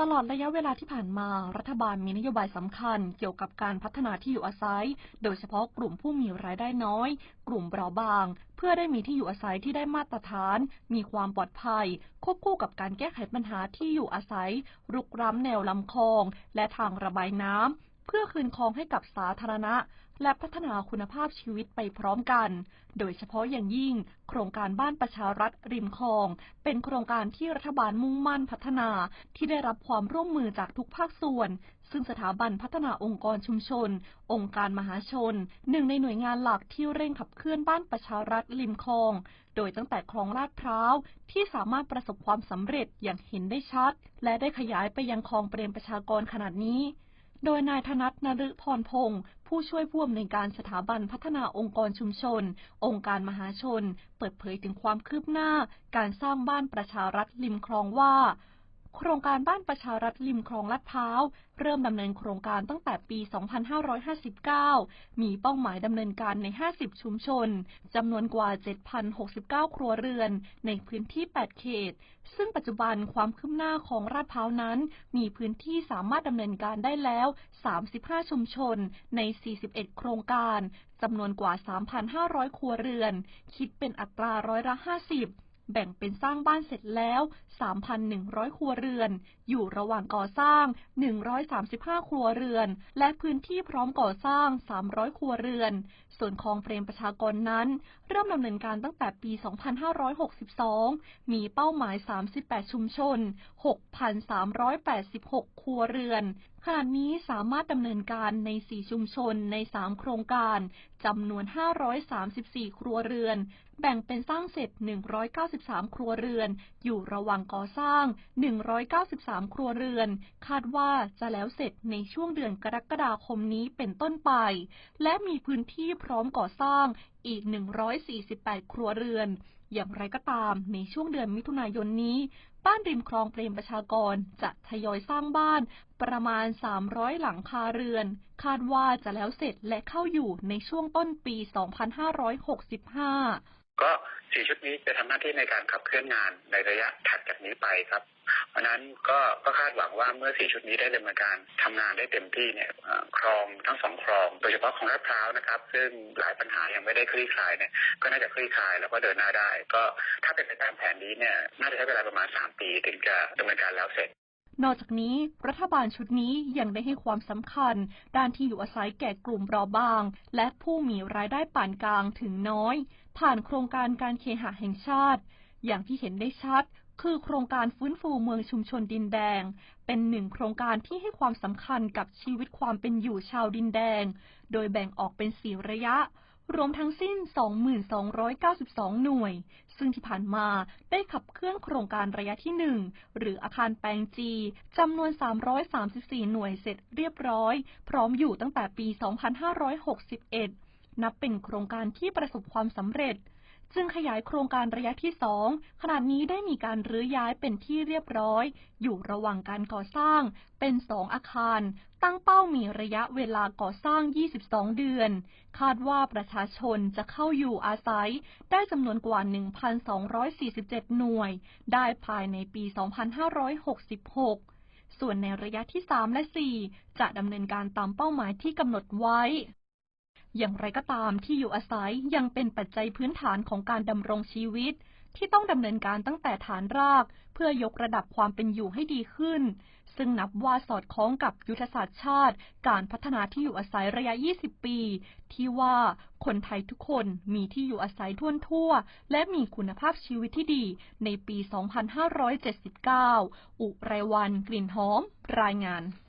ตลอดระยะเวลาที่ผ่านมา รัฐบาลมีนโยบายสำคัญเกี่ยวกับการพัฒนาที่อยู่อาศัย โดยเฉพาะกลุ่มผู้มีรายได้น้อย กลุ่มเปราะบาง เพื่อได้มีที่อยู่อาศัยที่ได้มาตรฐาน มีความปลอดภัย ควบคู่กับการแก้ไขปัญหาที่อยู่อาศัย รุกร้ำแนวลำคลอง และทางระบายน้ำ เพื่อคืนคลองให้กับสาธารณะ และพัฒนาคุณภาพชีวิตไปพร้อมกัน โดยเฉพาะอย่างยิ่ง โครงการบ้านประชารัฐริมคลอง เป็นโครงการที่รัฐบาลมุ่งมั่นพัฒนา ที่ได้รับความร่วมมือจากทุกภาคส่วน ซึ่งสถาบันพัฒนาองค์กรชุมชน องค์การมหาชน หนึ่งในหน่วยงานหลักที่เร่งขับเคลื่อนบ้านประชารัฐริมคลอง โดยตั้งแต่คลองลาดพร้าวที่สามารถประสบความสำเร็จอย่างเห็นได้ชัด และได้ขยายไปยังคลองเปรมประชากรขนาดนี้ โดยนายธนัทนฤพรพงศ์ผู้ช่วยผู้อำนวยการสถาบันพัฒนาองค์กรชุมชน องค์การมหาชน เปิดเผยถึงความคืบหน้า การสร้างบ้านประชารัฐริมคลองว่า โครงการบ้านประชารัฐริมคลองลาดพร้าว เริ่มดำเนินโครงการตั้งแต่ปี 2559 มีเป้าหมายดำเนินการใน 50 ชุมชน จำนวนกว่า 7,069 ครัวเรือน ในพื้นที่ 8 เขต ซึ่งปัจจุบันความคืบหน้าของลาดพร้าวนั้น มีพื้นที่สามารถดำเนินการได้แล้ว 35 ชุมชน ใน 41 โครงการ จำนวนกว่า 3,500 ครัวเรือน คิดเป็นอัตราร้อยละ 50 แบ่งเป็นสร้างบ้านเสร็จแล้ว 3,100 ครัวเรือน อยู่ระหว่างก่อสร้าง 135 ครัวเรือน และพื้นที่พร้อมก่อสร้าง 300 ครัวเรือน ส่วนคลองเปรมประชากรนั้น เริ่มดำเนินการตั้งแต่ปี 2562 มีเป้าหมาย 38 ชุมชน 6,386 ครัวเรือนขณะนี้สามารถดำเนินการใน 4 ชุมชนใน 3 โครงการจำนวน 534 ครัวเรือน แบ่งเป็นสร้างเสร็จ193 ครัวเรือน อยู่ระหว่างก่อสร้าง 193 ครัวเรือน คาดว่าจะแล้วเสร็จในช่วงเดือนกรกฎาคมนี้เป็นต้นไป และมีพื้นที่พร้อมก่อสร้างอีก 148 ครัวเรือน อย่างไรก็ตาม ในช่วงเดือนมิถุนายนนี้ บ้านริมคลองเปรมประชากรจะทยอยสร้างบ้านประมาณ 300 หลังคาเรือน คาดว่าจะแล้วเสร็จและเข้าอยู่ในช่วงต้นปี 2565 ก็สี่ชุดนี้จะทำหน้าที่ในการขับเคลื่อนงานในระยะถัดจากนี้ไปครับ เพราะนั้นก็ก็คาดหวังว่าเมื่อสี่ชุดนี้ได้ดำเนินการทำงานได้เต็มที่เนี่ยคลองทั้งสองคลอง โดยเฉพาะของลาดพร้าวนะครับ ซึ่งหลายปัญหายังไม่ได้คลี่คลายเนี่ยก็น่าจะคลี่คลายแล้วก็เดินหน้าได้ ก็ถ้าเป็นไปตามแผนนี้เนี่ยน่าจะใช้เวลาประมาณสามปีถึงจะดำเนินการแล้วเสร็จ นอกจากนี้รัฐบาลชุดนี้ยังได้ให้ความสำคัญ ด้านที่อยู่อาศัยแก่กลุ่มเปราะบาง และผู้มีรายได้ปานกลางถึงน้อย ผ่านโครงการการเคหะแห่งชาติ อย่างที่เห็นได้ชัดคือโครงการฟื้นฟูเมืองชุมชนดินแดง เป็นหนึ่งโครงการที่ให้ความสำคัญกับชีวิตความเป็นอยู่ชาวดินแดง โดยแบ่งออกเป็นสี่ระยะ รวมทั้งสิ้น2292 หน่วย ซึ่งที่ผ่านมาได้ขับเคลื่อนโครงการระยะที่ 1 หรืออาคารแปลงจีจำนวน 334 หน่วยเสร็จเรียบร้อย พร้อมอยู่ตั้งแต่ปี 2561 นับเป็นโครงการที่ประสบความสำเร็จ จึงขยายโครงการระยะที่ 2 ขณะนี้ได้มีการรื้อย้ายเป็นที่เรียบร้อย อยู่ระหว่างการก่อสร้างเป็น 2 อาคาร ตั้งเป้ามีระยะเวลาก่อสร้าง 22 เดือน คาดว่าประชาชนจะเข้าอยู่อาศัย ได้จำนวนกว่า 1,247 หน่วย ได้ภายในปี 2566 ส่วนในระยะที่ 3 และ 4 จะดำเนินการตามเป้าหมายที่กำหนดไว้ อย่างไรก็ตามที่อยู่อาศัยยังเป็นปัจจัยพื้นฐานของการดำรงชีวิต ที่ต้องดำเนินการตั้งแต่ฐานราก เพื่อยกระดับความเป็นอยู่ให้ดีขึ้น ซึ่งนับว่าสอดคล้องกับยุทธศาสตร์ชาติ การพัฒนาที่อยู่อาศัยระยะ 20 ปี ที่ว่าคนไทยทุกคนมีที่อยู่อาศัยทั่วทั่ว และมีคุณภาพชีวิตที่ดีในปี 2579 อุไรวัน กลิ่นหอม รายงาน